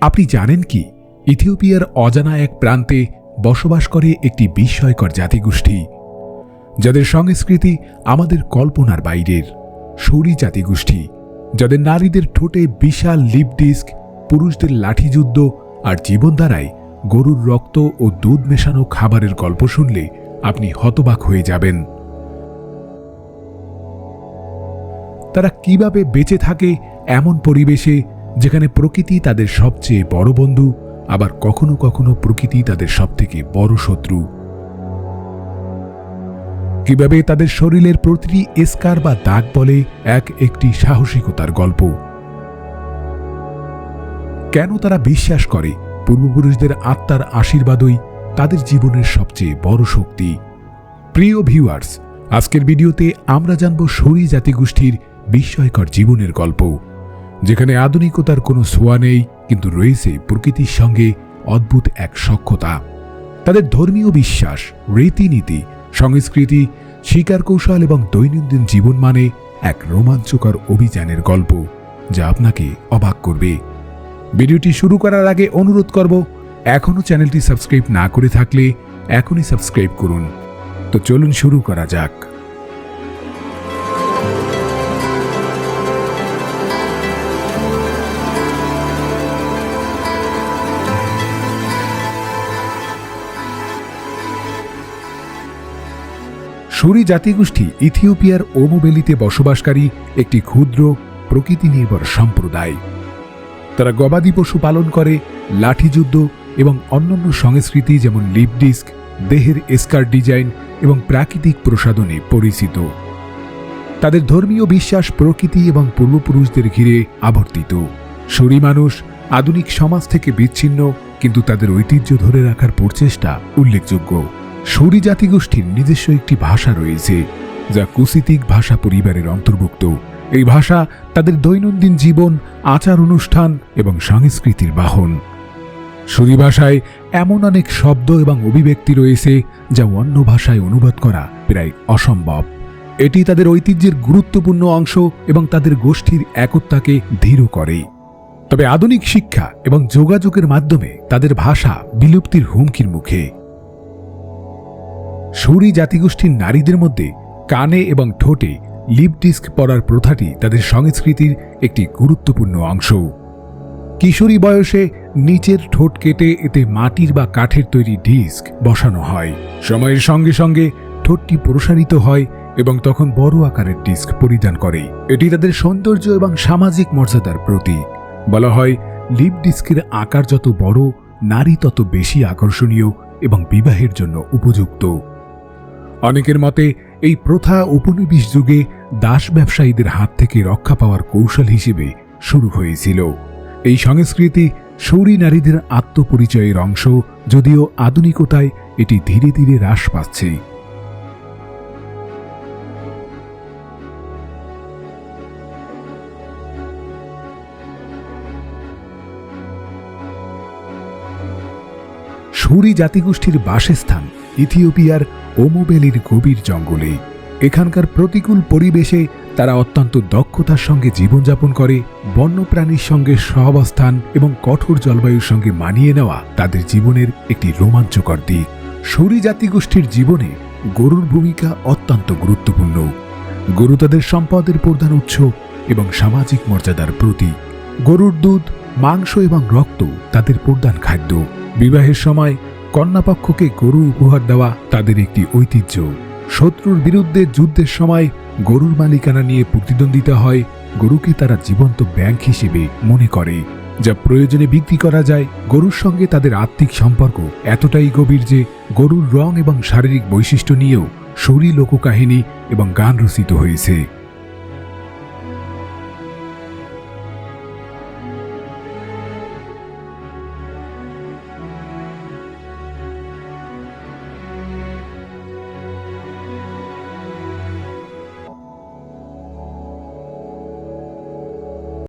আপনি জানেন কি? ইথিওপিয়ার অজানা এক প্রান্তে বসবাস করে একটি বিস্ময়কর জাতিগোষ্ঠী, যাদের সংস্কৃতি আমাদের কল্পনার বাইরের সৌরি জাতিগোষ্ঠী, যাদের নারীদের ঠোঁটে বিশাল লিপ ডিস্ক, পুরুষদের লাঠিযুদ্ধ আর জীবনধারায় গরুর রক্ত ও দুধ মেশানো খাবারের গল্প শুনলে আপনি হতবাক হয়ে যাবেন। তারা কীভাবে বেঁচে থাকে এমন পরিবেশে যেখানে প্রকৃতি তাদের সবচেয়ে বড় বন্ধু, আবার কখনো কখনো প্রকৃতি তাদের সবথেকে বড় শত্রু। কীভাবে তাদের শরীরের প্রতিটি এসকার বা দাগ বলে, এক একটি সাহসিকতার গল্প। কেন তারা বিশ্বাস করে? পূর্বপুরুষদের আত্মার আশীর্বাদই তাদের জীবনের সবচেয়ে বড় শক্তি। প্রিয় ভিউয়ার্স, আজকের ভিডিওতে আমরা জানব সরি জাতিগোষ্ঠীর বিস্ময়কর জীবনের গল্প। যেখানে আধুনিকতার কোনো ছোঁয়া নেই, কিন্তু রয়েছে প্রকৃতির সঙ্গে অদ্ভুত এক সক্ষতা তাদের ধর্মীয় বিশ্বাস, রীতিনীতি, সংস্কৃতি শিকার কৌশল এবং দৈনন্দিন জীবন মানে এক রোমাঞ্চকর অভিযানের গল্প, যা আপনাকে অবাক করবে। ভিডিওটি শুরু করার আগে অনুরোধ করব, এখনও চ্যানেলটি সাবস্ক্রাইব না করে থাকলে এখনই সাবস্ক্রাইব করুন। তো চলুন শুরু করা যাক। সুরি জাতিগোষ্ঠী ইথিওপিয়ার ওমোবেলিতে বসবাসকারী একটি ক্ষুদ্র প্রকৃতি নির্ভর সম্প্রদায়। তারা গবাদি পশু পালন করে, লাঠিযুদ্ধ এবং অন্যান্য সংস্কৃতি যেমন লিপ ডিস্ক, দেহের এস্কার ডিজাইন এবং প্রাকৃতিক প্রসাধনে পরিচিত। তাদের ধর্মীয় বিশ্বাস প্রকৃতি এবং পূর্বপুরুষদের ঘিরে আবর্তিত। সুরি মানুষ আধুনিক সমাজ থেকে বিচ্ছিন্ন, কিন্তু তাদের ঐতিহ্য ধরে রাখার প্রচেষ্টা উল্লেখযোগ্য। সুরি জাতিগোষ্ঠীর নিজস্ব একটি ভাষা রয়েছে, যা কুসিতিক ভাষা পরিবারের অন্তর্ভুক্ত। এই ভাষা তাদের দৈনন্দিন জীবন, আচার অনুষ্ঠান এবং সংস্কৃতির বাহন। সুরি ভাষায় এমন অনেক শব্দ এবং অভিব্যক্তি রয়েছে, যা অন্য ভাষায় অনুবাদ করা প্রায় অসম্ভব। এটি তাদের ঐতিহ্যের গুরুত্বপূর্ণ অংশ এবং তাদের গোষ্ঠীর একতাকে দৃঢ় করে। তবে আধুনিক শিক্ষা এবং যোগাযোগের মাধ্যমে তাদের ভাষা বিলুপ্তির হুমকির মুখে। সুরি জাতিগোষ্ঠীর নারীদের মধ্যে কানে এবং ঠোঁটে লিপ ডিস্ক পরার প্রথাটি তাদের সংস্কৃতির একটি গুরুত্বপূর্ণ অংশ। কিশোরী বয়সে নিচের ঠোঁট কেটে এতে মাটির বা কাঠের তৈরি ডিস্ক বসানো হয়। সময়ের সঙ্গে সঙ্গে ঠোঁটটি প্রসারিত হয় এবং তখন বড় আকারের ডিস্ক পরিধান করে। এটি তাদের সৌন্দর্য এবং সামাজিক মর্যাদার প্রতীক। বলা হয়, লিপ ডিস্কের আকার যত বড়, নারী তত বেশি আকর্ষণীয় এবং বিবাহের জন্য উপযুক্ত। অনেকের মতে, এই প্রথা উপনিবেশ যুগে দাস ব্যবসায়ীদের হাত থেকে রক্ষা পাওয়ার কৌশল হিসেবে শুরু হয়েছিল। এই সংস্কৃতি সৌরি নারীদের আত্মপরিচয়ের অংশ, যদিও আধুনিকতায় এটি ধীরে ধীরে হ্রাস পাচ্ছে। সুরি জাতিগোষ্ঠীর বাসস্থান ইথিওপিয়ার ওমোবেলির গভীর জঙ্গলে। এখানকার প্রতিকূল পরিবেশে তারা অত্যন্ত দক্ষতার সঙ্গে জীবনযাপন করে, বন্যপ্রাণীর সঙ্গে সহাবস্থান এবং কঠোর জলবায়ুর সঙ্গে মানিয়ে নেওয়া তাদের জীবনের একটি রোমাঞ্চকর দিক। সুরি জাতিগোষ্ঠীর জীবনে গরুর ভূমিকা অত্যন্ত গুরুত্বপূর্ণ। গরু তাদের সম্পদের প্রধান উৎস এবং সামাজিক মর্যাদার প্রতীক। গরুর দুধ, মাংস এবং রক্ত তাদের প্রধান খাদ্য। বিবাহের সময় কন্যাপক্ষকে গরু উপহার দেওয়া তাদের একটি ঐতিহ্য। শত্রুর বিরুদ্ধে যুদ্ধের সময় গরুর মালিকানা নিয়ে প্রতিদ্বন্দ্বিতা হয়, গরুকে তারা জীবন্ত ব্যাংক হিসেবে মনে করে। যা প্রয়োজনে বিক্রি করা যায়, গরুর সঙ্গে তাদের আত্মিক সম্পর্ক এতটাই গভীর যে গরুর রং এবং শারীরিক বৈশিষ্ট্য নিয়েও সরি লোককাহিনী এবং গান রচিত হয়েছে।